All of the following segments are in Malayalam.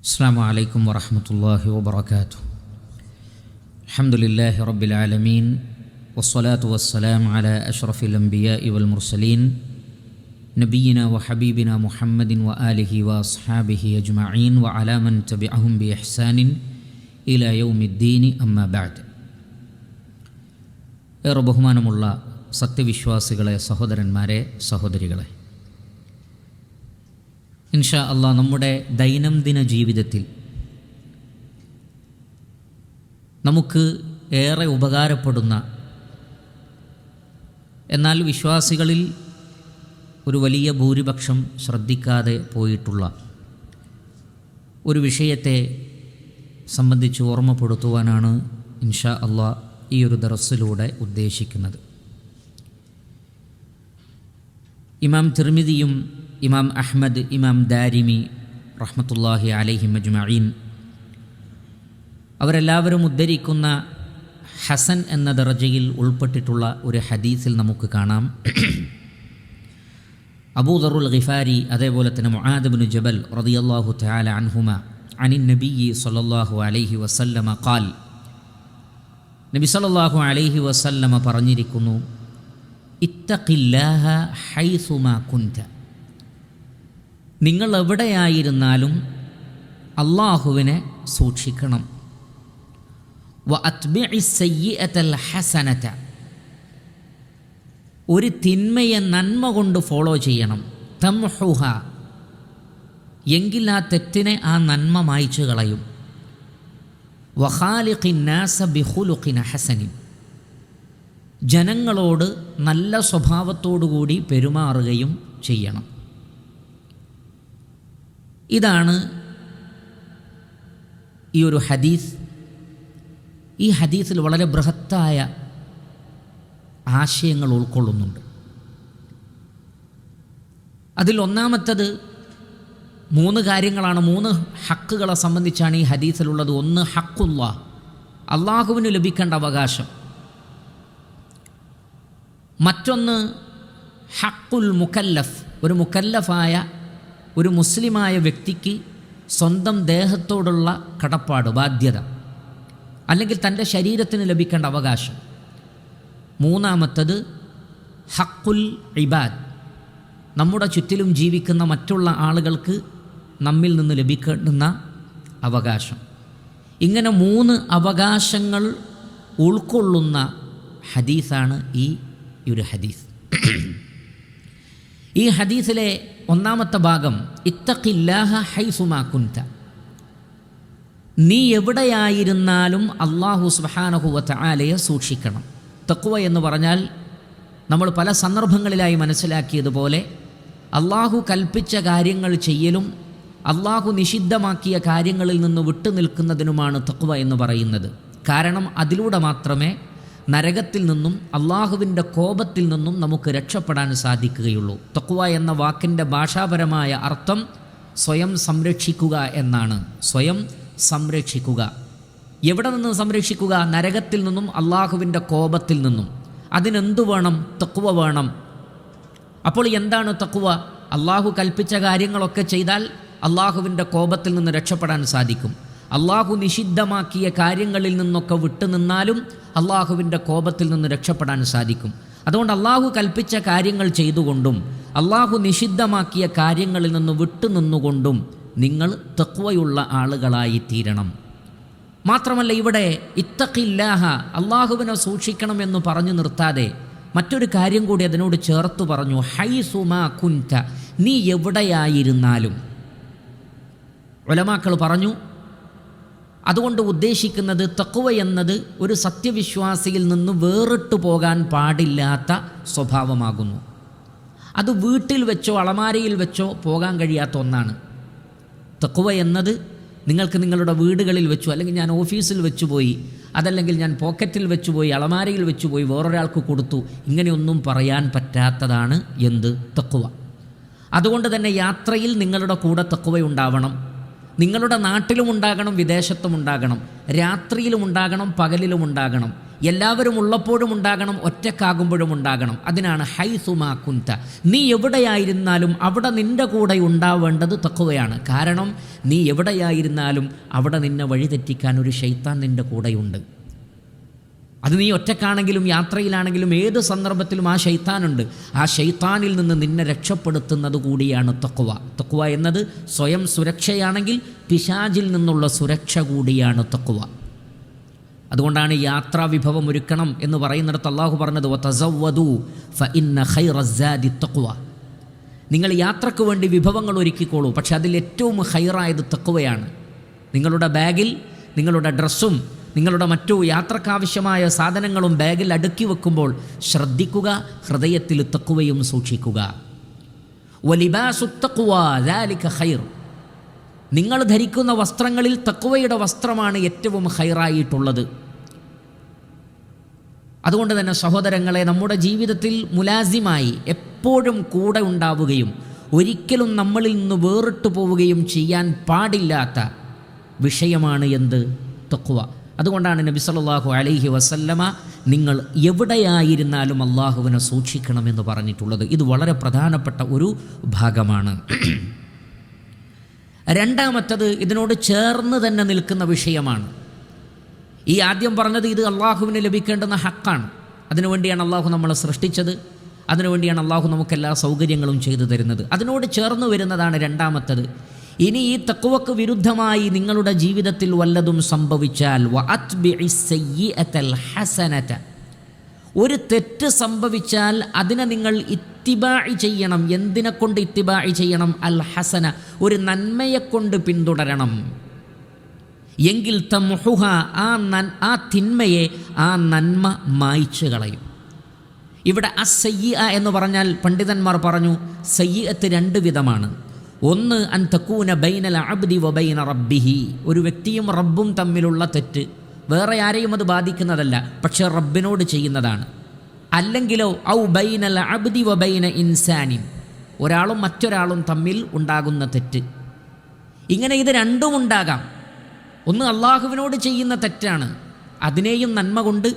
السلام عليكم ورحمة الله وبركاته الحمد لله رب العالمين والصلاة والسلام على أشرف الأنبياء والمرسلين نبينا وحبيبنا محمد وآله وأصحابه أجمعين وعلى من تبعهم بإحسان إلى يوم الدين أما بعد ഏറെ ബഹുമാനമുള്ള സത്യവിശ്വാസികളെ സഹോദരന്മാരെ സഹോദരികളെ ഇൻഷാ അള്ളാ നമ്മുടെ ദൈനംദിന ജീവിതത്തിൽ നമുക്ക് ഏറെ ഉപകാരപ്പെടുന്ന എന്നാൽ വിശ്വാസികളിൽ ഒരു വലിയ ഭൂരിപക്ഷം ശ്രദ്ധിക്കാതെ പോയിട്ടുള്ള ഒരു വിഷയത്തെ സംബന്ധിച്ച് ഓർമ്മപ്പെടുത്തുവാനാണ് ഇൻഷാ അള്ളാ ഈ ഒരു ദറസിലൂടെ ഉദ്ദേശിക്കുന്നത്. ഇമാം തിർമിതിയും ഇമാം അഹ്മദ് ഇമാം ദാരിമി റഹ്മത്തുല്ലാഹി അലൈഹി മജ്മീൻ അവരെല്ലാവരും ഉദ്ധരിക്കുന്ന ഹസൻ എന്ന ദർജയിൽ ഉൾപ്പെട്ടിട്ടുള്ള ഒരു ഹദീസിൽ നമുക്ക് കാണാം. അബൂദറുൽ ഖിഫാരി അതേപോലെ തന്നെ മുആദബിന് ജബൽ റളിയല്ലാഹു തആല അൻഹുമ അനിൻ നബിയി സല്ലല്ലാഹു അലൈഹി വസല്ലമ ഖാൽ നബി സല്ലാഹു അലൈഹി വസല്ലമ പറഞ്ഞിരിക്കുന്നു ഇത്തഖില്ലാഹ ഹൈസുമ കുൻത നിങ്ങൾ എവിടെയായിരുന്നാലും അള്ളാഹുവിനെ സൂക്ഷിക്കണം. വ ഹസനത. ഒരു തിന്മയെ നന്മ കൊണ്ട് ഫോളോ ചെയ്യണം. തംഹുഹ. എങ്കിൽ ആ തെറ്റിനെ ആ നന്മ മായ്ച്ചു കളയും. വഹാലിഖിന്നാസ ബിഹുലുഖിൻ ഹസനിൻ. ജനങ്ങളോട് നല്ല സ്വഭാവത്തോടുകൂടി പെരുമാറുകയും ചെയ്യണം. ഇതാണ് ഈ ഒരു ഹദീസ്. ഈ ഹദീസിൽ വളരെ ബൃഹത്തായ ആശയങ്ങൾ ഉൾക്കൊള്ളുന്നുണ്ട്. അതിൽ ഒന്നാമത്തത് മൂന്ന് കാര്യങ്ങളാണ് മൂന്ന് ഹക്കുകളെ സംബന്ധിച്ചാണ് ഈ ഹദീസിലുള്ളത്. ഒന്ന് ഹക്കുള്ള അള്ളാഹുവിന് ലഭിക്കേണ്ട അവകാശം. മറ്റൊന്ന് ഹക്കുൽ മുക്കല്ലഫ് ഒരു മുക്കല്ലഫായ ഒരു മുസ്ലിമായ വ്യക്തിക്ക് സ്വന്തം ദേഹത്തോടുള്ള കടപ്പാട് ബാധ്യത അല്ലെങ്കിൽ തന്റെ ശരീരത്തിന് ലഭിക്കേണ്ട അവകാശം. മൂന്നാമത്തത് ഹക്കുൽ ഇബാദ്. നമ്മുടെ ചുറ്റിലും ജീവിക്കുന്ന മറ്റുള്ള ആളുകൾക്ക് നമ്മിൽ നിന്ന് ലഭിക്കേണ്ടുന്ന അവകാശം. ഇങ്ങനെ മൂന്ന് അവകാശങ്ങൾ ഉൾക്കൊള്ളുന്ന ഹദീസാണ് ഈ ഒരു ഹദീസ്. ഈ ഹദീസിലെ ഒന്നാമത്തെ ഭാഗം ഇത്തഖില്ലാഹ ഹൈസുമാക്കുൻത നീ എവിടെയായിരുന്നാലും അള്ളാഹു സുബാനഹുവത്ത ആലയെ സൂക്ഷിക്കണം. തക്കുവ എന്ന് പറഞ്ഞാൽ നമ്മൾ പല സന്ദർഭങ്ങളിലായി മനസ്സിലാക്കിയതുപോലെ അള്ളാഹു കൽപ്പിച്ച കാര്യങ്ങൾ ചെയ്യലും അള്ളാഹു നിഷിദ്ധമാക്കിയ കാര്യങ്ങളിൽ നിന്ന് വിട്ടു നിൽക്കുന്നതിനുമാണ് തക്കുവ എന്ന് പറയുന്നത്. കാരണം അതിലൂടെ മാത്രമേ നരകത്തിൽ നിന്നും അള്ളാഹുവിന്റെ കോപത്തിൽ നിന്നും നമുക്ക് രക്ഷപ്പെടാൻ സാധിക്കുകയുള്ളൂ. തക്കുവ എന്ന വാക്കിന്റെ ഭാഷാപരമായ അർത്ഥം സ്വയം സംരക്ഷിക്കുക എന്നാണ്. സ്വയം സംരക്ഷിക്കുക. എവിടെ നിന്ന് സംരക്ഷിക്കുക? നരകത്തിൽ നിന്നും അള്ളാഹുവിന്റെ കോപത്തിൽ നിന്നും. അതിനെന്തു വേണം? തക്കുവ വേണം. അപ്പോൾ എന്താണ് തക്കുവ അള്ളാഹു കൽപ്പിച്ച കാര്യങ്ങളൊക്കെ ചെയ്താൽ അള്ളാഹുവിന്റെ കോപത്തിൽ നിന്ന് രക്ഷപ്പെടാൻ സാധിക്കും. അള്ളാഹു നിഷിദ്ധമാക്കിയ കാര്യങ്ങളിൽ നിന്നൊക്കെ വിട്ടുനിന്നാലും അള്ളാഹുവിന്റെ കോപത്തിൽ നിന്ന് രക്ഷപ്പെടാൻ സാധിക്കും. അതുകൊണ്ട് അള്ളാഹു കൽപ്പിച്ച കാര്യങ്ങൾ ചെയ്തുകൊണ്ടും അള്ളാഹു നിഷിദ്ധമാക്കിയ കാര്യങ്ങളിൽ നിന്ന് വിട്ടുനിന്നുകൊണ്ടും നിങ്ങൾ തക്വയുള്ള ആളുകളായി തീരണം. മാത്രമല്ല ഇവിടെ ഇത്തഖില്ലാഹ അള്ളാഹുവിനെ സൂക്ഷിക്കണമെന്ന് പറഞ്ഞു നിർത്താതെ മറ്റൊരു കാര്യം കൂടി അതിനോട് ചേർത്ത് പറഞ്ഞു ഹൈ സുമാ കുന്റ നീ എവിടെയായിരുന്നാലും. ഒലമാക്കൾ പറഞ്ഞു അതുകൊണ്ട് ഉദ്ദേശിക്കുന്നത് തക്കുവ എന്നത് ഒരു സത്യവിശ്വാസിയിൽ നിന്ന് വേറിട്ടു പോകാൻ പാടില്ലാത്ത സ്വഭാവമാകുന്നു. അത് വീട്ടിൽ വെച്ചോ അളമാരയിൽ വെച്ചോ പോകാൻ കഴിയാത്ത ഒന്നാണ്. തക്കുവ എന്നത് നിങ്ങൾക്ക് നിങ്ങളുടെ വീടുകളിൽ വെച്ചു അല്ലെങ്കിൽ ഞാൻ ഓഫീസിൽ വെച്ചു പോയി അതല്ലെങ്കിൽ ഞാൻ പോക്കറ്റിൽ വെച്ചു പോയി അളമാരയിൽ വെച്ചു പോയി വേറൊരാൾക്ക് കൊടുത്തു ഇങ്ങനെയൊന്നും പറയാൻ പറ്റാത്തതാണ് എന്ത്? തക്കുവ അതുകൊണ്ട് തന്നെ യാത്രയിൽ നിങ്ങളുടെ കൂടെ തക്കുവയുണ്ടാവണം നിങ്ങളുടെ നാട്ടിലും ഉണ്ടാകണം വിദേശത്തും ഉണ്ടാകണം. രാത്രിയിലും ഉണ്ടാകണം പകലിലും ഉണ്ടാകണം. എല്ലാവരും ഉള്ളപ്പോഴും ഉണ്ടാകണം ഒറ്റക്കാകുമ്പോഴും ഉണ്ടാകണം. അതിനാണ് ഹൈസുമാ കുന്ത. നീ എവിടെയായിരുന്നാലും അവിടെ നിന്റെ കൂടെ ഉണ്ടാവേണ്ടത് തക്കവയാണ് കാരണം നീ എവിടെയായിരുന്നാലും അവിടെ നിന്നെ വഴിതെറ്റിക്കാൻ ഒരു ഷെയ്ത്താൻ നിന്റെ കൂടെയുണ്ട്. അത് നീ ഒറ്റക്കാണെങ്കിലും യാത്രയിലാണെങ്കിലും ഏത് സന്ദർഭത്തിലും ആ ഷെയ്ത്താനുണ്ട് ആ ഷെയ്ത്താനിൽ നിന്ന് നിന്നെ രക്ഷപ്പെടുത്തുന്നത് കൂടിയാണ് തക്കുവ തക്കുവ എന്നത് സ്വയം സുരക്ഷയാണെങ്കിൽ പിശാജിൽ നിന്നുള്ള സുരക്ഷ കൂടിയാണ് തക്കുവ അതുകൊണ്ടാണ് യാത്രാ വിഭവം ഒരുക്കണം എന്ന് പറയുന്നിടത്ത് അള്ളാഹു പറഞ്ഞത് തക്കുവ ഫഇന്ന ഖൈറസ്സാദി തഖ്വ." നിങ്ങൾ യാത്രയ്ക്ക് വേണ്ടി വിഭവങ്ങൾ ഒരുക്കിക്കോളൂ പക്ഷെ അതിൽ ഏറ്റവും ഹൈറായത് തക്കുവയാണ് നിങ്ങളുടെ ബാഗിൽ നിങ്ങളുടെ ഡ്രസ്സും നിങ്ങളുടെ മറ്റു യാത്രക്കാവശ്യമായ സാധനങ്ങളും ബാഗിൽ അടുക്കി വെക്കുമ്പോൾ ശ്രദ്ധിക്കുക ഹൃദയത്തിൽ തക്കുവയും സൂക്ഷിക്കുക. ഖൈർ. നിങ്ങൾ ധരിക്കുന്ന വസ്ത്രങ്ങളിൽ തക്കുവയുടെ വസ്ത്രമാണ് ഏറ്റവും ഹൈറായിട്ടുള്ളത് അതുകൊണ്ട് തന്നെ സഹോദരങ്ങളെ നമ്മുടെ ജീവിതത്തിൽ മുലാസിമായി എപ്പോഴും കൂടെ ഉണ്ടാവുകയും ഒരിക്കലും നമ്മളിൽ നിന്ന് വേറിട്ടു പോവുകയും ചെയ്യാൻ പാടില്ലാത്ത വിഷയമാണ് എന്ത്? തക്കുവ അതുകൊണ്ടാണ് നബി സല്ലാഹു അലൈഹി വസല്ലമ നിങ്ങൾ എവിടെയായിരുന്നാലും അള്ളാഹുവിനെ സൂക്ഷിക്കണമെന്ന് പറഞ്ഞിട്ടുള്ളത്. ഇത് വളരെ പ്രധാനപ്പെട്ട ഒരു ഭാഗമാണ്. രണ്ടാമത്തത് ഇതിനോട് ചേർന്ന് തന്നെ നിൽക്കുന്ന വിഷയമാണ്. ഈ ആദ്യം പറഞ്ഞത് ഇത് അള്ളാഹുവിന് ലഭിക്കേണ്ടുന്ന ഹക്കാണ്. അതിനുവേണ്ടിയാണ് അള്ളാഹു നമ്മളെ സൃഷ്ടിച്ചത്. അതിനുവേണ്ടിയാണ് അള്ളാഹു നമുക്ക് എല്ലാ സൗകര്യങ്ങളും ചെയ്തു തരുന്നത്. അതിനോട് ചേർന്ന് വരുന്നതാണ് രണ്ടാമത്തത്. ഇനി ഈ തക്കുവക്ക് വിരുദ്ധമായി നിങ്ങളുടെ ജീവിതത്തിൽ വല്ലതും സംഭവിച്ചാൽ ഹസനത. ഒരു തെറ്റ് സംഭവിച്ചാൽ അതിനെ നിങ്ങൾ ഇത്തിബായി ചെയ്യണം. എന്തിനെ കൊണ്ട് ഇത്തിബായി ചെയ്യണം? അൽ ഹസന ഒരു നന്മയെ കൊണ്ട് പിന്തുടരണം. എങ്കിൽ തമുഹുഹ ആ നൻ ആ തിന്മയെ ആ നന്മ മായ്ച്ചു കളയും. ഇവിടെ അസയ്യ എന്ന് പറഞ്ഞാൽ പണ്ഡിതന്മാർ പറഞ്ഞു സയ്യത്ത് രണ്ട് വിധമാണ്. ഒന്ന് അൻ തക്കൂന ബൈനൽ അബ്ദി വബൈന റബ്ബിഹി. ഒരു വ്യക്തിയും റബ്ബും തമ്മിലുള്ള തെറ്റ് വേറെ ആരെയും അത് ബാധിക്കുന്നതല്ല പക്ഷെ റബ്ബിനോട് ചെയ്യുന്നതാണ്. അല്ലെങ്കിലോ ഔ ബൈനൽ അബ്ദി വബൈന ഇൻസാനിൻ. ഒരാളും മറ്റൊരാളും തമ്മിൽ ഉണ്ടാകുന്ന തെറ്റ്. ഇങ്ങനെ ഇത് രണ്ടും ഉണ്ടാകാം. ഒന്ന് അള്ളാഹുവിനോട് ചെയ്യുന്ന തെറ്റാണ്. അതിനെയും നന്മ കൊണ്ട്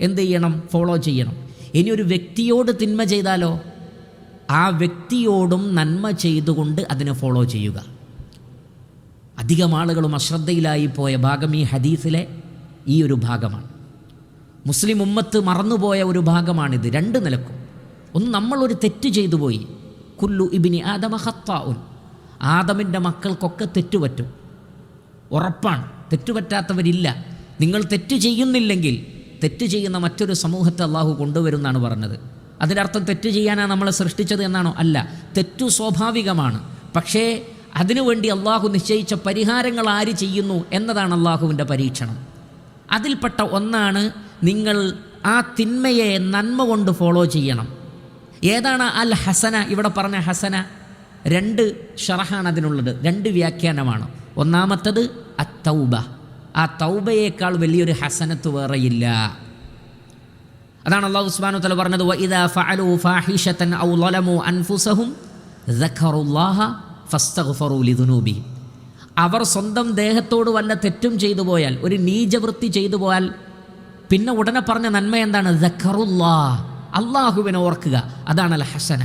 എന്ത് ചെയ്യണം? ഫോളോ ചെയ്യണം. ഇനി ഒരു വ്യക്തിയോട് തിന്മ ചെയ്താലോ? ആ വ്യക്തിയോടും നന്മ ചെയ്തുകൊണ്ട് അതിനെ ഫോളോ ചെയ്യുക. അധികം ആളുകളും അശ്രദ്ധയിലായി പോയ ഭാഗം ഈ ഹദീസിലെ ഈ ഒരു ഭാഗമാണ്. മുസ്ലിം ഉമ്മത്ത് മറന്നുപോയ ഒരു ഭാഗമാണിത്. രണ്ട് നിലക്കും. ഒന്ന് നമ്മളൊരു തെറ്റ് ചെയ്തു പോയി. കുല്ലു ഇബിനി ആദമ ഹത്താഉൻ ആദമിന്റെ മക്കൾക്കൊക്കെ തെറ്റുപറ്റും ഉറപ്പാണ്. തെറ്റുപറ്റാത്തവരില്ല നിങ്ങൾ തെറ്റ് ചെയ്യുന്നില്ലെങ്കിൽ തെറ്റ് ചെയ്യുന്ന മറ്റൊരു സമൂഹത്തെ അള്ളാഹു കൊണ്ടുവരുമെന്നാണ് പറഞ്ഞത്. അതിനർത്ഥം തെറ്റ് ചെയ്യാനാണ് നമ്മളെ സൃഷ്ടിച്ചത് എന്നാണോ? അല്ല. തെറ്റു സ്വാഭാവികമാണ്. പക്ഷേ അതിനുവേണ്ടി അള്ളാഹു നിശ്ചയിച്ച പരിഹാരങ്ങൾ ആര് ചെയ്യുന്നു എന്നതാണ് അള്ളാഹുവിന്റെ പരീക്ഷണം. അതിൽപ്പെട്ട ഒന്നാണ് നിങ്ങൾ ആ തിന്മയെ നന്മ കൊണ്ട് ഫോളോ ചെയ്യണം. ഏതാണ് അൽ ഹസന? ഇവിടെ പറഞ്ഞ ഹസന രണ്ട് ഷറഹാണ് അതിനുള്ളത്. രണ്ട് വ്യാഖ്യാനമാണ്. ഒന്നാമത്തത് അത്തൗബ. ആ തൗബയേക്കാൾ വലിയൊരു ഹസനത്ത് വേറെയില്ല. അതാണ് അള്ളാഹു ഉസ്മാനു തല പറഞ്ഞത് അവർ സ്വന്തം ദേഹത്തോട് വല്ല തെറ്റും ചെയ്തു പോയാൽ ഒരു നീചവൃത്തി ചെയ്തു പോയാൽ പിന്നെ ഉടനെ പറഞ്ഞ നന്മ എന്താണ്? ദക്കറുല്ലാ അള്ളാഹുവിനെ ഓർക്കുക. അതാണ് അൽ ഹസന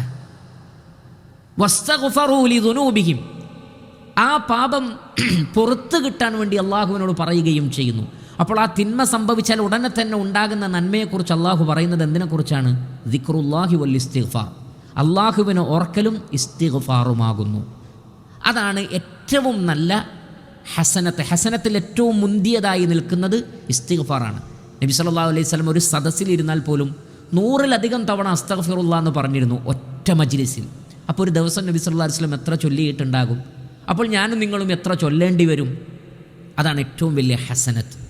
വസ്തഗ്ഫറു ലിദുനൂബിഹിം. ആ പാപം പുറത്തു കിട്ടാൻ വേണ്ടി അള്ളാഹുവിനോട് പറയുകയും ചെയ്യുന്നു. അപ്പോൾ ആ തിന്മ സംഭവിച്ചാൽ ഉടനെ തന്നെ ഉണ്ടാകുന്ന നന്മയെക്കുറിച്ച് അള്ളാഹു പറയുന്നത് എന്തിനെക്കുറിച്ചാണ്? ദിക്റുല്ലാഹി വൽ ഇസ്തിഗ്ഫാർ. അള്ളാഹുവിന് ഓർക്കലും ഇസ്തിഗ്ഫാറുമാകുന്നു. അതാണ് ഏറ്റവും നല്ല ഹസനത്ത്. ഹസനത്തിൽ ഏറ്റവും മുന്തിയതായി നിൽക്കുന്നത് ഇസ്തിഗ്ഫാറാണ്. നബി സല്ലാ അലൈഹി സ്വലം ഒരു സദസ്സിലിരുന്നാൽ പോലും നൂറിലധികം തവണ അസ്തഗ്ഫിറുള്ള എന്ന് പറഞ്ഞിരുന്നു ഒറ്റ മജ്ലിസിൽ. അപ്പോൾ ഒരു ദിവസം നബി അലൈഹി സ്വലം എത്ര ചൊല്ലിയിട്ടുണ്ടാകും? അപ്പോൾ ഞാനും നിങ്ങളും എത്ര ചൊല്ലേണ്ടി വരും? അതാണ് ഏറ്റവും വലിയ ഹസനത്ത്.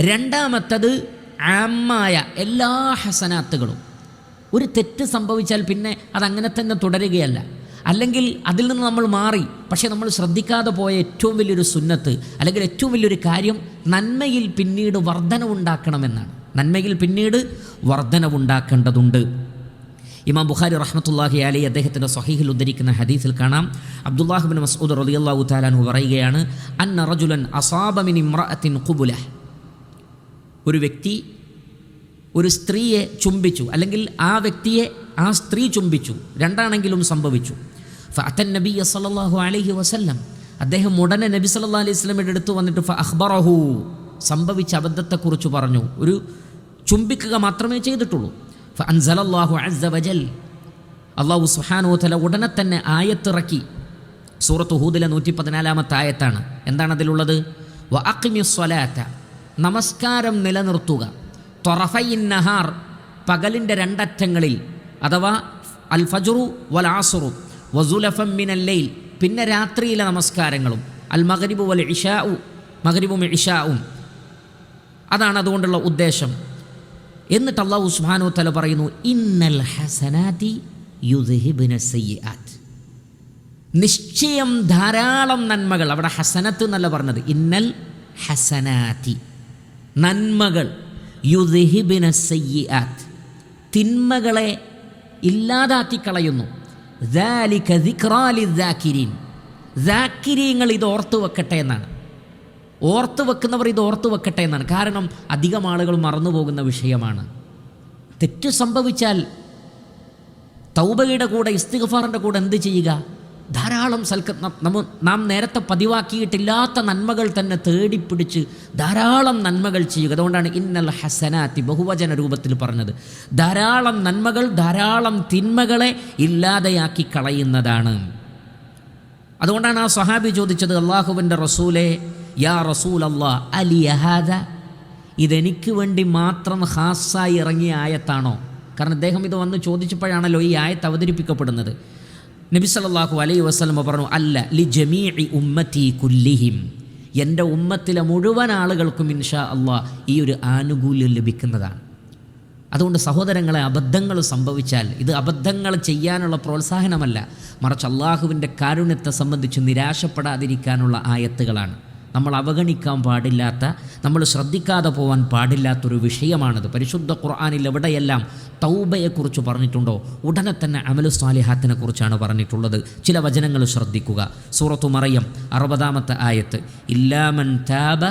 രണ്ടാമത്തത് ആമായ എല്ലാ ഹസനാത്തുകളും. ഒരു തെറ്റ് സംഭവിച്ചാൽ പിന്നെ അതങ്ങനെ തന്നെ തുടരുകയല്ല. അല്ലെങ്കിൽ അതിൽ നിന്ന് നമ്മൾ മാറി. പക്ഷേ നമ്മൾ ശ്രദ്ധിക്കാതെ പോയ ഏറ്റവും വലിയൊരു സുന്നത്ത് അല്ലെങ്കിൽ ഏറ്റവും വലിയൊരു കാര്യം നന്മയിൽ പിന്നീട് വർധനവുണ്ടാക്കണമെന്നാണ്. നന്മയിൽ പിന്നീട് വർധനവുണ്ടാക്കേണ്ടതുണ്ട്. ഇമാം ബുഖാരി റഹ്മത്തുല്ലാഹി അലി അദ്ദേഹത്തിന്റെ സഹീഹിൽ ഉദ്ധരിക്കുന്ന ഹദീസിൽ കാണാം. അബ്ദുല്ലാഹിബിൻ മസ്ഊദ് റളിയല്ലാഹു താലാൻഹു പറയുകയാണ് അന്ന റജുലൻ അസാബമിൻ ഇമ്രഅത്തിൻ ഖുബുല ഒരു വ്യക്തി ഒരു സ്ത്രീയെ ചുംബിച്ചു അല്ലെങ്കിൽ ആ വ്യക്തിയെ ആ സ്ത്രീ ചുംബിച്ചു രണ്ടാണെങ്കിലും സംഭവിച്ചു. ഫഅത്തൻ നബി സല്ലല്ലാഹു അലൈഹി വസല്ലം അദ്ദേഹം ഉടനെ നബി സല്ലല്ലാഹു അലൈഹി വസല്ലമയുടെ അടുത്ത് വന്നിട്ട് ഫ അഖ്ബറഹു സംഭവിച്ച അബദ്ധത്തെക്കുറിച്ച് പറഞ്ഞു. ഒരു ചുംബിക്കുക മാത്രമേ ചെയ്തിട്ടുള്ളൂ. ഫ അൻസലല്ലാഹു അസ്സ വജൽ അള്ളാഹു സുഹാനോതല ഉടനെ തന്നെ ആയത്തിറക്കി. സൂറത്ത് ഹൂദിലെ നൂറ്റി പതിനാലാമത്തെ ആയത്താണ്. എന്താണ് അതിലുള്ളത്? വ അഖ്മി സ്വലാത്ത നമസ്കാരം നിലനിർത്തുക. തൊറഫയിൻ നഹാർ പകലിന്റെ രണ്ടറ്റങ്ങളിൽ അഥവാ അൽ ഫജുറു വൽ ആസുറു വസുലഫം ലൈൽ പിന്നെ രാത്രിയിലെ നമസ്കാരങ്ങളും അൽ മകരിബു വൽ ഇഷാഉ മകരിബും ഇഷാവും അതാണ് അതുകൊണ്ടുള്ള ഉദ്ദേശം. എന്നിട്ട് അള്ളാഹു ഉസ്മാനു തല പറയുന്നു ഇന്നൽ ഹസനാതി സയ്യാത്ത് നിശ്ചയം ധാരാളം നന്മകൾ അവിടെ ഹസനത്ത് എന്നല്ല പറഞ്ഞത് ഇന്നൽ ഹസനാതി. നന്മകൾ. യുദിഹിബിന സയ്യാത്ത് തിന്മകളെ ഇല്ലാതാക്കിക്കളയുന്നു. ദാക്കിരീങ്ങൾ ഇത് ഓർത്തു വെക്കട്ടെ എന്നാണ്. ഓർത്തു വെക്കുന്നവർ ഇത് ഓർത്തു വെക്കട്ടെ എന്നാണ്. കാരണം അധികം ആളുകൾ മറന്നു പോകുന്ന വിഷയമാണ്. തെറ്റ് സംഭവിച്ചാൽ തൗബയുടെ കൂടെ ഇസ്തിഗഫാറിന്റെ കൂടെ എന്ത് ചെയ്യുക? ധാരാളം സൽക്ക നമ്മ നാം നേരത്തെ പതിവാക്കിയിട്ടില്ലാത്ത നന്മകൾ തന്നെ തേടിപ്പിടിച്ച് ധാരാളം നന്മകൾ ചെയ്യുക. അതുകൊണ്ടാണ് ഇന്നൽ ഹസനാത്തി ബഹുവചന രൂപത്തിൽ പറഞ്ഞത്. ധാരാളം നന്മകൾ ധാരാളം തിന്മകളെ ഇല്ലാതെയാക്കി കളയുന്നതാണ്. അതുകൊണ്ടാണ് ആ സഹാബി ചോദിച്ചത് അള്ളാഹുവിന്റെ റസൂലെ യാ റസൂൽ അള്ളാ അലിയഹാദ ഇതെനിക്ക് വേണ്ടി മാത്രം ഹാസായി ഇറങ്ങിയ ആയത്താണോ? കാരണം അദ്ദേഹം ഇത് വന്ന് ചോദിച്ചപ്പോഴാണല്ലോ ഈ ആയത്ത് അവതരിപ്പിക്കപ്പെടുന്നത്. നബി സല്ലല്ലാഹു അലൈഹി വസ്ലമ പറഞ്ഞു അല്ല ലി ജമീഇ ഉമ്മത്തി കുല്ലിഹിം. എന്റെ ഉമ്മത്തിലെ മുഴുവൻ ആളുകൾക്കും ഇൻഷാ അള്ളാഹ് ഈ ഒരു ആനുകൂല്യം ലഭിക്കുന്നതാണ്. അതുകൊണ്ട് സഹോദരങ്ങളെ അബദ്ധങ്ങൾ സംഭവിച്ചാൽ ഇത് അബദ്ധങ്ങൾ ചെയ്യാനുള്ള പ്രോത്സാഹനമല്ല. മറിച്ച് അള്ളാഹുവിന്റെ കാരുണ്യത്തെ സംബന്ധിച്ച് നിരാശപ്പെടാതിരിക്കാനുള്ള ആയത്തുകളാണ്. നമ്മൾ അവഗണിക്കാൻ പാടില്ലാത്ത നമ്മൾ ശ്രദ്ധിക്കാതെ പോകാൻ പാടില്ലാത്തൊരു വിഷയമാണത്. പരിശുദ്ധ ഖുർആാനിൽ എവിടെയെല്ലാം തൗബയെക്കുറിച്ച് പറഞ്ഞിട്ടുണ്ടോ ഉടനെ തന്നെ അമലു സ്വാലിഹാത്തിനെ കുറിച്ചാണ് പറഞ്ഞിട്ടുള്ളത്. ചില വചനങ്ങൾ ശ്രദ്ധിക്കുക. സൂറത്തു മറയം അറുപതാമത്തെ ആയത്ത് ഇല്ലാമൻ താബ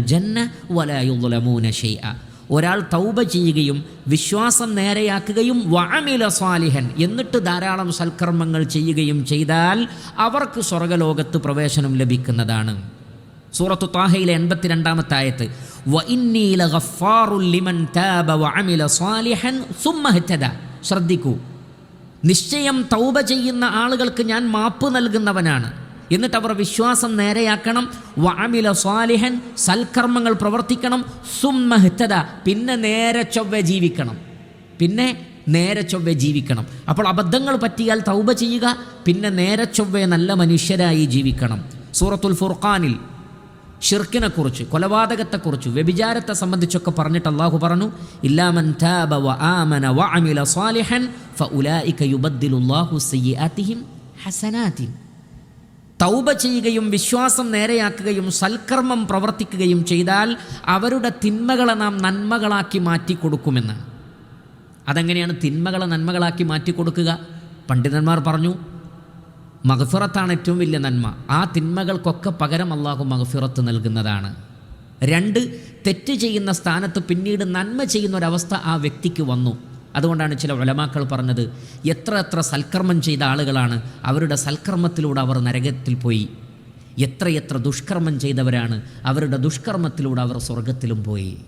ജന്ന വലാ ഷൈഅ ഒരാൾ തൗബ ചെയ്യുകയും വിശ്വാസം നേരെയാക്കുകയും വാമില സ്വാലിഹൻ എന്നിട്ട് ധാരാളം സൽക്കർമ്മങ്ങൾ ചെയ്യുകയും ചെയ്താൽ അവർക്ക് സ്വർഗലോകത്ത് പ്രവേശനം ലഭിക്കുന്നതാണ്. സൂറത്തു താഹയിലെ എൺപത്തിരണ്ടാമത്തെ ആയത്ത് ശ്രദ്ധിക്കൂ. നിശ്ചയം തൗബ ചെയ്യുന്ന ആളുകൾക്ക് ഞാൻ മാപ്പ് നൽകുന്നവനാണ്. എന്നിട്ട് അവർ വിശ്വാസം നേരെയാക്കണം. വാമില സ്വാലിഹൻ സൽക്കർമ്മങ്ങൾ പ്രവർത്തിക്കണം. സുമ്മഹിത്തത പിന്നെ നേരെ ചൊവ്വ ജീവിക്കണം. പിന്നെ നേരെ ചൊവ്വ ജീവിക്കണം. അപ്പോൾ അബദ്ധങ്ങൾ പറ്റിയാൽ തൗബ ചെയ്യുക പിന്നെ നേരെ ചൊവ്വ നല്ല മനുഷ്യരായി ജീവിക്കണം. സൂറത്തുൽ ഫുർഖാനിൽ ഷിർക്കിനെക്കുറിച്ച് കൊലപാതകത്തെക്കുറിച്ച് വ്യഭിചാരത്തെ സംബന്ധിച്ചൊക്കെ പറഞ്ഞിട്ട് അള്ളാഹു പറഞ്ഞു ഇല്ലാമൻ താബ വ ആമന വ അമില സ്വാലിഹൻ ഫഉലായിക യുബദ്ദിലുല്ലാഹു സയ്യിആതിഹിം ഹസനാതിൻ തൗബ ചെയ്യുകയും വിശ്വാസം നേരെയാക്കുകയും സൽക്കർമ്മം പ്രവർത്തിക്കുകയും ചെയ്താൽ അവരുടെ തിന്മകളെ നാം നന്മകളാക്കി മാറ്റി കൊടുക്കുമെന്ന് അതെങ്ങനെയാണ് തിന്മകളെ നന്മകളാക്കി മാറ്റി കൊടുക്കുക പണ്ഡിതന്മാർ പറഞ്ഞു മഹഫിറത്താണ് ഏറ്റവും വലിയ നന്മ. ആ തിന്മകൾക്കൊക്കെ പകരം അള്ളാഹു മഹഫിറത്ത് നൽകുന്നതാണ്. രണ്ട് തെറ്റ് ചെയ്യുന്ന സ്ഥാനത്ത് പിന്നീട് നന്മ ചെയ്യുന്ന ഒരവസ്ഥ ആ വ്യക്തിക്ക് വന്നു. അതുകൊണ്ടാണ് ചില ഉലമാക്കൾ പറഞ്ഞത് എത്ര എത്ര സൽക്കർമ്മം ചെയ്ത ആളുകളാണ് അവരുടെ സൽക്കർമ്മത്തിലൂടെ അവർ നരകത്തിൽ പോയി. എത്രയെത്ര ദുഷ്കർമ്മം ചെയ്തവരാണ് അവരുടെ ദുഷ്കർമ്മത്തിലൂടെ അവർ സ്വർഗത്തിലും പോയി.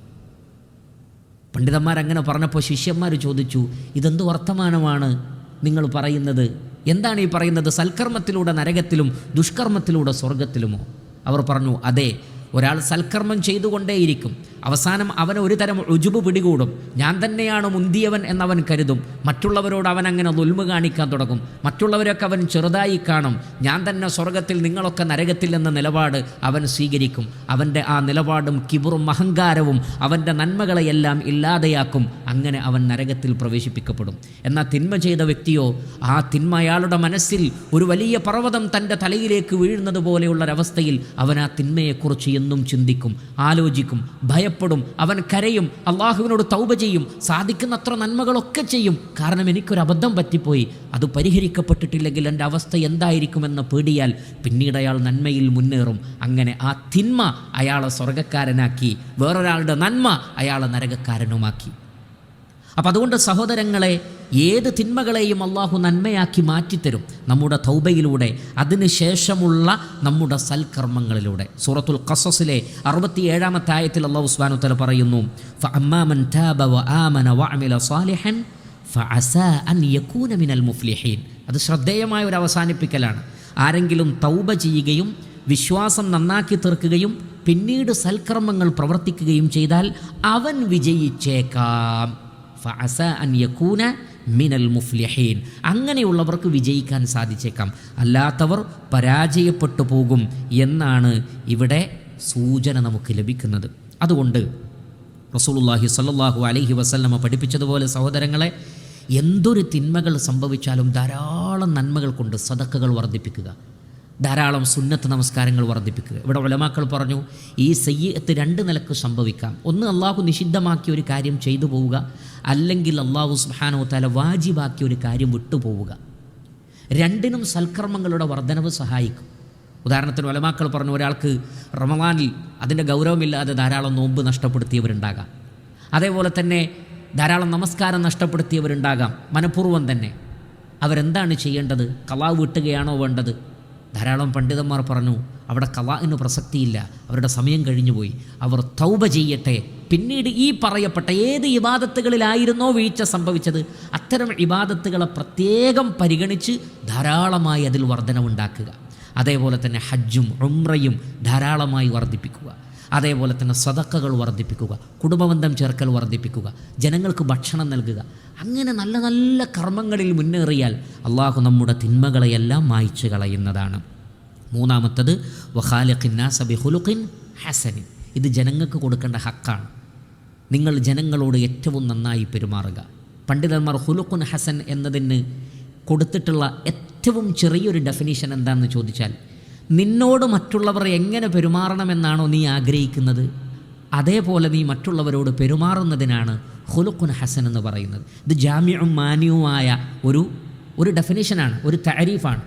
പണ്ഡിതന്മാർ അങ്ങനെ പറഞ്ഞപ്പോൾ ശിഷ്യന്മാർ ചോദിച്ചു ഇതെന്ത് വർത്തമാനമാണ് നിങ്ങൾ പറയുന്നത്? എന്താണ് ഈ പറയുന്നത്? സൽക്കർമ്മത്തിലൂടെ നരകത്തിലും ദുഷ്കർമ്മത്തിലൂടെ സ്വർഗത്തിലുമോ അവർ പറഞ്ഞു അതെ ഒരാൾ സൽക്കർമ്മം ചെയ്തുകൊണ്ടേയിരിക്കും. അവസാനം അവന് ഒരു തരം രുജുബ് പിടികൂടും. ഞാൻ തന്നെയാണ് മുന്തിയവൻ എന്നവൻ കരുതും. മറ്റുള്ളവരോട് അവൻ അങ്ങനെ ദുൽമ കാണിക്കാൻ തുടങ്ങും. മറ്റുള്ളവരൊക്കെ അവൻ ചെറുതായി കാണും. ഞാൻ തന്നെ സ്വർഗത്തിൽ നിങ്ങളൊക്കെ നരകത്തിൽ എന്ന നിലപാട് അവൻ സ്വീകരിക്കും. അവന്റെ ആ നിലപാടും കിബറും അഹങ്കാരവും അവന്റെ നന്മകളെയെല്ലാം ഇല്ലാതെയാക്കും. അങ്ങനെ അവൻ നരകത്തിൽ പ്രവേശിപ്പിക്കപ്പെടും. എന്നാൽ തിന്മ ചെയ്ത വ്യക്തിയോ ആ തിന്മ അയാളുടെ മനസ്സിൽ ഒരു വലിയ പർവതം തന്റെ തലയിലേക്ക് വീഴുന്നത് പോലെയുള്ളൊരവസ്ഥയിൽ അവൻ ആ തിന്മയെക്കുറിച്ച് എന്നും ചിന്തിക്കും ആലോചിക്കും ഭയപ്പെടും. ഭയപ്പെടും അവൻ കരയും. അള്ളാഹുവിനോട് തൗബ ചെയ്യും. സാധിക്കുന്നത്ര നന്മകളൊക്കെ ചെയ്യും. കാരണം എനിക്കൊരു അബദ്ധം പറ്റിപ്പോയി. അത് പരിഹരിക്കപ്പെട്ടിട്ടില്ലെങ്കിൽ എന്റെ അവസ്ഥ എന്തായിരിക്കുമെന്ന് പേടിയാൽ പിന്നീട് അയാൾ നന്മയിൽ മുന്നേറും. അങ്ങനെ ആ തിന്മ അയാളെ സ്വർഗക്കാരനാക്കി വേറൊരാളുടെ നന്മ അയാളെ നരകക്കാരനുമാക്കി. അപ്പം അതുകൊണ്ട് സഹോദരങ്ങളെ ഏത് തിന്മകളെയും അള്ളാഹു നന്മയാക്കി മാറ്റിത്തരും നമ്മുടെ തൗബയിലൂടെ അതിനുശേഷമുള്ള നമ്മുടെ സൽക്കർമ്മങ്ങളിലൂടെ. സൂറത്തുൽ ഖസസിലെ അറുപത്തിയേഴാമത്തെ ആയത്തിൽ അള്ളാഹു ഉസ്മാനു തല പറയുന്നു അത് ശ്രദ്ധേയമായ ഒരു അവസാനിപ്പിക്കലാണ്. ആരെങ്കിലും തൗബ ചെയ്യുകയും വിശ്വാസം നന്നാക്കി തീർക്കുകയും പിന്നീട് സൽക്കർമ്മങ്ങൾ പ്രവർത്തിക്കുകയും ചെയ്താൽ അവൻ വിജയിച്ചേക്കാം. ഫഅസ അൻ മിനൽ മുഫ്ലിഹീൻ. അങ്ങനെയുള്ളവർക്ക് വിജയിക്കാൻ സാധിച്ചേക്കാം. അല്ലാത്തവർ പരാജയപ്പെട്ടു പോകും എന്നാണ് ഇവിടെ സൂചന നമുക്ക് ലഭിക്കുന്നത്. അതുകൊണ്ട് റസൂലുള്ളാഹി സ്വല്ലല്ലാഹു അലൈഹി വസല്ലമ പഠിപ്പിച്ചതുപോലെ സഹോദരങ്ങളെ എന്തൊരു തിന്മകൾ സംഭവിച്ചാലും ധാരാളം നന്മകൾ കൊണ്ട് സദക്കകൾ വർദ്ധിപ്പിക്കുക. ധാരാളം സുന്നത്ത് നമസ്കാരങ്ങൾ വർദ്ധിപ്പിക്കുക. ഇവിടെ ഉലമാക്കൾ പറഞ്ഞു ഈ സയ്യത്ത് രണ്ട് നിലയ്ക്ക് സംഭവിക്കാം. ഒന്ന് അള്ളാഹു നിഷിദ്ധമാക്കിയ ഒരു കാര്യം ചെയ്തു പോവുക അല്ലെങ്കിൽ അള്ളാഹു സുഹാനോ തല വാജിബാക്കിയ ഒരു കാര്യം വിട്ടുപോവുക രണ്ടിനും സൽക്കർമ്മങ്ങളുടെ വർധനവ് സഹായിക്കും. ഉദാഹരണത്തിന് ഒലമാക്കൾ പറഞ്ഞു ഒരാൾക്ക് റമവാനിൽ അതിന്റെ ഗൗരവമില്ലാതെ ധാരാളം നോമ്പ് നഷ്ടപ്പെടുത്തിയവരുണ്ടാകാം. അതേപോലെ തന്നെ ധാരാളം നമസ്കാരം നഷ്ടപ്പെടുത്തിയവരുണ്ടാകാം. മനഃപൂർവം തന്നെ. അവരെന്താണ് ചെയ്യേണ്ടത്? കലാവ് വിട്ടുകയാണോ വേണ്ടത്? ധാരാളം പണ്ഡിതന്മാർ പറഞ്ഞു അവിടെ കലാഇന് പ്രസക്തിയില്ല അവരുടെ സമയം കഴിഞ്ഞുപോയി അവർ തൗബ ചെയ്യട്ടെ. പിന്നീട് ഈ പറയപ്പെട്ട ഏത് ഇബാദത്തുകളിലായിരുന്നോ വീഴ്ച സംഭവിച്ചത് അത്തരം ഇബാദത്തുകളെ പ്രത്യേകം പരിഗണിച്ച് ധാരാളമായി അതിൽ വർധനവുണ്ടാക്കുക. അതേപോലെ തന്നെ ഹജ്ജും ഉംറയും ധാരാളമായി വർദ്ധിപ്പിക്കുക. അതേപോലെ തന്നെ സദക്കകൾ വർദ്ധിപ്പിക്കുക കുടുംബബന്ധം ചേർക്കൽ വർദ്ധിപ്പിക്കുക ജനങ്ങൾക്ക് ഭക്ഷണം നൽകുക. അങ്ങനെ നല്ല നല്ല കർമ്മങ്ങളിൽ മുന്നേറിയാൽ അള്ളാഹു നമ്മുടെ തിന്മകളെയെല്ലാം മായ്ച്ചു കളയുന്നതാണ്. മൂന്നാമത്തത് വഖാലിഖിന്നാസബി ഹുലുഖിൻ ഹസനിൻ. ഇത് ജനങ്ങൾക്ക് കൊടുക്കേണ്ട ഹക്കാണ്. നിങ്ങൾ ജനങ്ങളോട് ഏറ്റവും നന്നായി പെരുമാറുക. പണ്ഡിതന്മാർ ഹുലുഖുൻ ഹസൻ എന്നതിന് കൊടുത്തിട്ടുള്ള ഏറ്റവും ചെറിയൊരു ഡെഫിനീഷൻ എന്താണെന്ന് ചോദിച്ചാൽ നിന്നോട് മറ്റുള്ളവർ എങ്ങനെ പെരുമാറണമെന്നാണോ നീ ആഗ്രഹിക്കുന്നത്? അതേപോലെ നീ മറ്റുള്ളവരോട് പെരുമാറുന്നതിനാണ് ഹുലുഖുൻ ഹസൻ എന്ന് പറയുന്നത്. ഇത് ജാമ്യവും മാന്യവുമായ ഒരു ഒരു ഡെഫിനേഷനാണ് ഒരു താരീഫാണ്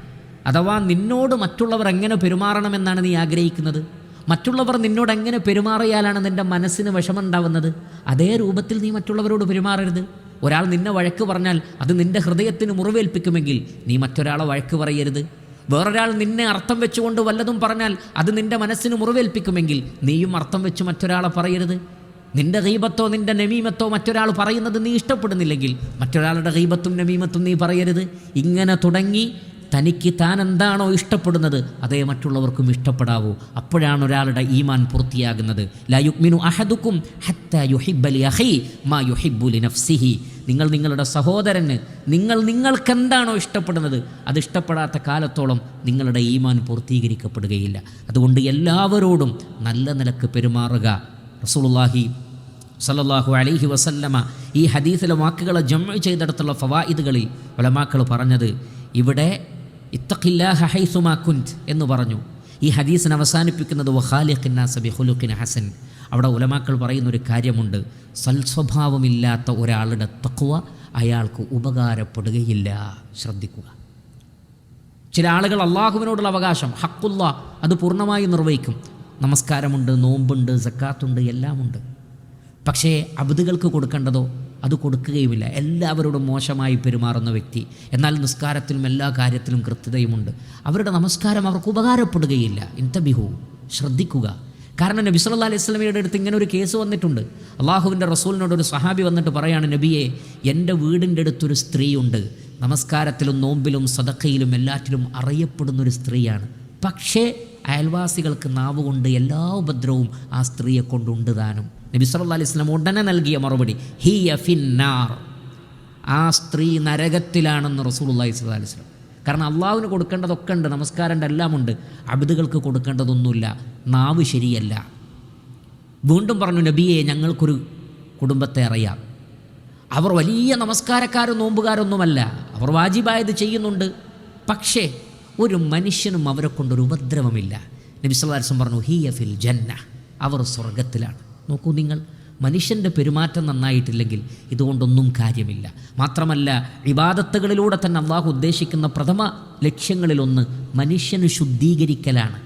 അഥവാ നിന്നോട് മറ്റുള്ളവർ എങ്ങനെ പെരുമാറണമെന്നാണ് നീ ആഗ്രഹിക്കുന്നത്? മറ്റുള്ളവർ നിന്നോട് എങ്ങനെ പെരുമാറിയാലാണ് നിന്റെ മനസ്സിന് വിഷമമുണ്ടാവുന്നത്? അതേ രൂപത്തിൽ നീ മറ്റുള്ളവരോട് പെരുമാറരുത്. ഒരാൾ നിന്നെ വഴക്ക് പറഞ്ഞാൽ അത് നിന്റെ ഹൃദയത്തിന് മുറിവേൽപ്പിക്കുമെങ്കിൽ നീ മറ്റൊരാളെ വഴക്ക് പറയരുത്. വേറൊരാൾ നിന്നെ അർത്ഥം വെച്ചുകൊണ്ട് വല്ലതും പറഞ്ഞാൽ അത് നിന്റെ മനസ്സിന് മുറിവേൽപ്പിക്കുമെങ്കിൽ നീയും അർത്ഥം വെച്ച് മറ്റൊരാളെ പറയരുത്. നിന്റെ ഗീബത്തോ നിന്റെ നമീമത്തോ മറ്റൊരാൾ പറയുന്നത് നീ ഇഷ്ടപ്പെടുന്നില്ലെങ്കിൽ മറ്റൊരാളുടെ ഗീബത്തും നമീമത്തും നീ പറയരുത്. ഇങ്ങനെ തുടങ്ങി തനിക്ക് താൻ എന്താണോ ഇഷ്ടപ്പെടുന്നത് അതേ മറ്റുള്ളവർക്കും ഇഷ്ടപ്പെടാവൂ. അപ്പോഴാണ് ഒരാളുടെ ഈമാൻ പൂർത്തിയാകുന്നത്. ലാ യുക്മിനു അഹദുക്കും ഹത്ത യുഹിബ്ബലി അഹി മാ യുഹിബ്ബുലി നഫ്സിഹി നിങ്ങൾ നിങ്ങളുടെ സഹോദരന് നിങ്ങൾ നിങ്ങൾക്കെന്താണോ ഇഷ്ടപ്പെടുന്നത് അത് ഇഷ്ടപ്പെടാത്ത കാലത്തോളം നിങ്ങളുടെ ഈമാൻ പൂർത്തീകരിക്കപ്പെടുകയില്ല. അതുകൊണ്ട് എല്ലാവരോടും നല്ല നിലയ്ക്ക് പെരുമാറുക. റസൂലുള്ളാഹി സല്ലല്ലാഹു അലൈഹി വസല്ലമ ഈ ഹദീസിലെ വാക്കുകളെ ജമ്മ ചെയ്തെടുത്തുള്ള ഫവായിദുകളിൽ ഉലമാക്കൾ പറഞ്ഞത് ഇവിടെ ഇത്തഖില്ലാഹ ഹൈസുമാ കുൻത് എന്ന് പറഞ്ഞു. ഈ ഹദീസിനെ അവസാനിപ്പിക്കുന്നത് വഹാലിഖിൻ ഹുലുഖിൻ ഹസൻ അവിടെ ഉലമാക്കൾ പറയുന്നൊരു കാര്യമുണ്ട്. സൽസ്വഭാവമില്ലാത്ത ഒരാളുടെ തക്കുവ അയാൾക്ക് ഉപകാരപ്പെടുകയില്ല. ശ്രദ്ധിക്കുക. ചില ആളുകൾ അള്ളാഹുവിനോടുള്ള അവകാശം ഹക്കുല്ല അത് പൂർണമായി നിർവഹിക്കും. നമസ്കാരമുണ്ട് നോമ്പുണ്ട് സക്കാത്തുണ്ട് എല്ലാമുണ്ട്. പക്ഷേ അബുദുകൾക്ക് കൊടുക്കേണ്ടതോ അത് കൊടുക്കുകയുമില്ല. എല്ലാവരോടും മോശമായി പെരുമാറുന്ന വ്യക്തി എന്നാൽ നിസ്കാരത്തിലും എല്ലാ കാര്യത്തിലും കൃത്യതയുമുണ്ട്. അവരുടെ നമസ്കാരം അവർക്ക് ഉപകാരപ്പെടുകയില്ല. ഇൻതബിഹു ശ്രദ്ധിക്കുക. കാരണം നബി സല്ലാ അലൈഹി സ്വലമിയുടെ അടുത്ത് ഇങ്ങനെ ഒരു കേസ് വന്നിട്ടുണ്ട്. അള്ളാഹുവിന്റെ റസൂലിനോട് ഒരു സഹാബി വന്നിട്ട് പറയാണ് നബിയെ എന്റെ വീടിന്റെ അടുത്തൊരു സ്ത്രീയുണ്ട്. നമസ്കാരത്തിലും നോമ്പിലും സദക്കയിലും എല്ലാറ്റിലും അറിയപ്പെടുന്ന ഒരു സ്ത്രീയാണ്. പക്ഷേ അയൽവാസികൾക്ക് നാവ് കൊണ്ട് എല്ലാ ഉപദ്രവവും ആ സ്ത്രീയെ കൊണ്ടുണ്ട് താനും. നബി സല്ലാ അലൈഹി സ്വലം ഉടനെ നൽകിയ മറുപടി ഹി അഫിൻ നാർ ആ സ്ത്രീ നരകത്തിലാണെന്ന് റസൂലുള്ളാഹി സ്വല്ലല്ലാഹു അലൈഹി വസല്ലം കാരണം അള്ളാഹുവിന് കൊടുക്കേണ്ടതൊക്കെ ഉണ്ട് നമസ്കാരന്റെ എല്ലാം ഉണ്ട് അബിദുകൾക്ക് കൊടുക്കേണ്ടതൊന്നുമില്ല. നാവ് ശരിയല്ല. വീണ്ടും പറഞ്ഞു നബിയെ ഞങ്ങൾക്കൊരു കുടുംബത്തെ അറിയാം. അവർ വലിയ നമസ്കാരക്കാരും നോമ്പുകാരൊന്നുമല്ല. അവർ വാജിബായത് ചെയ്യുന്നുണ്ട്. പക്ഷേ ഒരു മനുഷ്യനും അവരെ കൊണ്ടൊരു ഉപദ്രവമില്ല. നബി സല്ലാസം പറഞ്ഞു ഹിയ ഫിൽ ജന്ന. അവർ സ്വർഗത്തിലാണ് നോക്കൂ നിങ്ങൾ മനുഷ്യന്റെ പെരുമാറ്റം നന്നായിട്ടില്ലെങ്കിൽ ഇതുകൊണ്ടൊന്നും കാര്യമില്ല. മാത്രമല്ല വിവാദത്തുകളിലൂടെ തന്നെ അള്ളാഹു ഉദ്ദേശിക്കുന്ന പ്രഥമ ലക്ഷ്യങ്ങളിലൊന്ന് മനുഷ്യന് ശുദ്ധീകരിക്കലാണ്.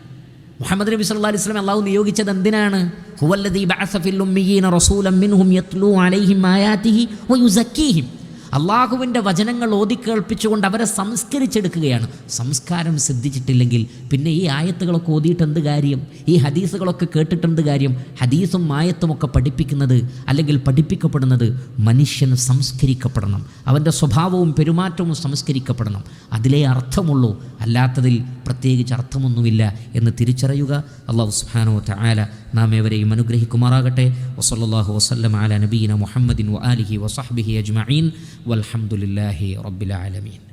മുഹമ്മദ് നബി സല്ലാ അലൈഹി വസല്ലം അള്ളാഹു നിയോഗിച്ചത് എന്തിനാണ്? ഹുവല്ലദീ ബഅസ ഫിൽ ഉമ്മിയീന റസൂലൻ മിൻഹും യത്ലൂ അലൈഹിം ആയാതിഹി വയുസക്കീഹിം. അള്ളാഹുവിന്റെ വചനങ്ങൾ ഓതിക്കേൾപ്പിച്ചുകൊണ്ട് അവരെ സംസ്കരിച്ചെടുക്കുകയാണ്. സംസ്കാരം സിദ്ധിച്ചിട്ടില്ലെങ്കിൽ പിന്നെ ഈ ആയത്തുകളൊക്കെ ഓതിയിട്ട് എന്ത് കാര്യം? ഈ ഹദീസുകളൊക്കെ കേട്ടിട്ട് എന്ത് കാര്യം? ഹദീസും ആയത്തും ഒക്കെ പഠിപ്പിക്കുന്നത് അല്ലെങ്കിൽ പഠിപ്പിക്കപ്പെടുന്നത് മനുഷ്യൻ സംസ്കരിക്കപ്പെടണം. അവന്റെ സ്വഭാവവും പെരുമാറ്റവും സംസ്കരിക്കപ്പെടണം. അതിലേ അർത്ഥമുള്ളൂ. അല്ലാത്തതിൽ പ്രത്യേകിച്ച് അർത്ഥമൊന്നുമില്ല എന്ന് തിരിച്ചറിയുക. അള്ളാഹു സുബ്ഹാനഹു തആല നാം ഏവരെയും അനുഗ്രഹിക്കുമാറാകട്ടെ. വസല്ലല്ലാഹു വസല്ലം അല നബീന മുഹമ്മദിൻ വ ആലിഹി വസഹ്ബിഹി അജ്മഈൻ. വൽഹംദുലില്ലാഹി റബ്ബിൽ ആലമീൻ.